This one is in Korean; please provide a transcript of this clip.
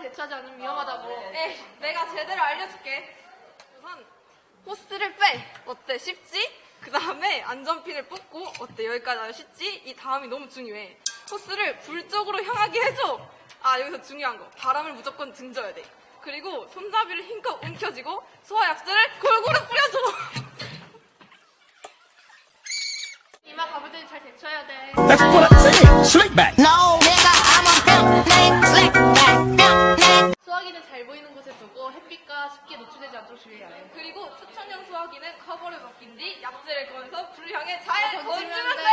잘 대처하지 않으면 위험하다고. 에이, 내가 제대로 알려줄게. 우선 호스를 빼. 어때? 쉽지? 그 다음에 안전핀을 뽑고 어때? 여기까지 아주 쉽지? 이 다음이 너무 중요해. 호스를 불 쪽으로 향하게 해줘. 아 여기서 중요한 거. 바람을 무조건 등져야 돼. 그리고 손잡이를 힘껏 움켜쥐고 소화 약수를 골고루 뿌려줘. 이마 때는 잘 대처해야 돼. That's what. Slick back. No, 잘 보이는 곳에 두고 햇빛과 습기에 노출되지 않도록 주의해야 해. 그리고 추천형 소화기는 커버를 벗긴 뒤 약재를 꺼내서 불을 향해 잘 던지면 돼. 돼.